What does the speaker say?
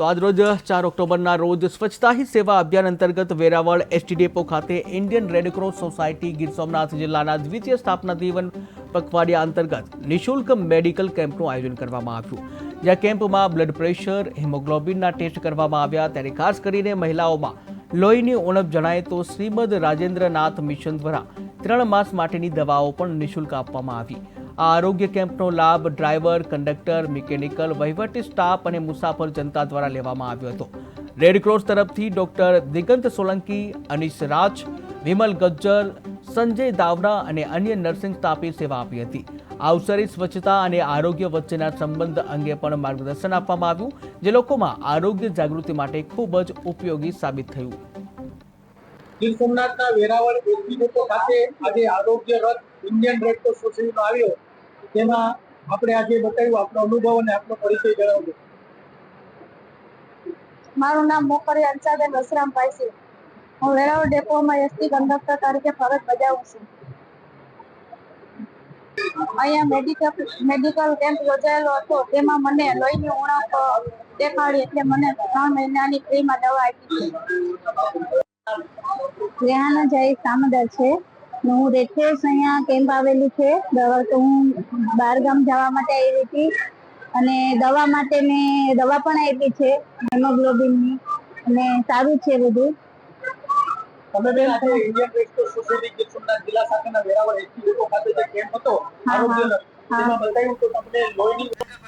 તો આજ રોજ ચાર ઓક્ટોબરના રોજ સ્વચ્છતા હી સેવા અભિયાન અંતર્ગત વેરાવળ એસટી ડેપો ખાતે Indian Red Cross Society Gir Somnath જિલ્લાના દ્વિતીય સ્થાપના દિવન પખવાડિયા અંતર્ગત નિઃશુલ્ક મેડિકલ કેમ્પનું આયોજન કરવામાં આવ્યું. જ્યાં કેમ્પમાં બ્લડ પ્રેશર, હિમોગ્લોબિનના ટેસ્ટ કરવામાં આવ્યા ત્યારે ખાસ કરીને મહિલાઓમાં લોહીની ઉણપ જણાય તો શ્રીમદ રાજેન્દ્રનાથ મિશન દ્વારા ત્રણ માસ માટેની દવાઓ પણ નિઃશુલ્ક આપવામાં આવી. આ આરોગ્ય કેમ્પનો લાભ ડ્રાઈવર, કંડક્ટર, મિકેનિકલ, વહીવટી સ્ટાફ અને મુસાફર જનતા દ્વારા લેવામાં આવ્યો હતો. રેડક્રોસ તરફથી ડોક્ટર દિગંત સોલંકી, અનિશ રાજ, વિમલ ગજ્જર, સંજય દાવડા અને અન્ય નર્સિંગ સ્ટાફે સેવા આપી હતી. આ અવસરે સ્વચ્છતા અને આરોગ્ય વચ્ચેના સંબંધ અંગે પણ માર્ગદર્શન આપવામાં આવ્યું, જે લોકોમાં આરોગ્ય જાગૃતિ માટે ખૂબ જ ઉપયોગી સાબિત થયું. ગીર સોમનાથના વેરાવળ ખાતે આજે આરોગ્ય રથ ઇન્ડિયન રેડ ક્રોસ આવ્યો. તેમાં આપણે આજે બતાવ્યું, આપણો અનુભવ અને આપણો પરિચય જણાવજો. મારું નામ મોકરી અંશાબેન વસરામભાઈ છે. હું વેરાવળ ડેપોમાં એસટી કંડક્ટર તરીકે ફરજ બજાવું છું. અહીંયા મેડિકલ મેડિકલ કેમ્પ યોજાયેલો હતો. તેમાં મને લોહીની ઉણપ દેખાડી એટલે મને ત્રણ મહિનાની ફ્રીમાં દવા આપી છે. રેહાના જય સામદર છે. હું રેઠેશ અહીંયા કેમ્પ આવેલું છે. દવા તો હું બહાર ગામ જવા માટે આવી હતી. અને દવા માટે મેં દવા પણ આપી છે હેમોગ્લોબિનની. અને સારું છે બધું. તમે બેન આજે Indian Red Cross Society Gir જિલ્લા શાખાના વેરાવળ એસટી લોકો ખાતે જે કેમ્પ હતો આરોગ્ય તેમાં બતાવ્યું તમને લોહીની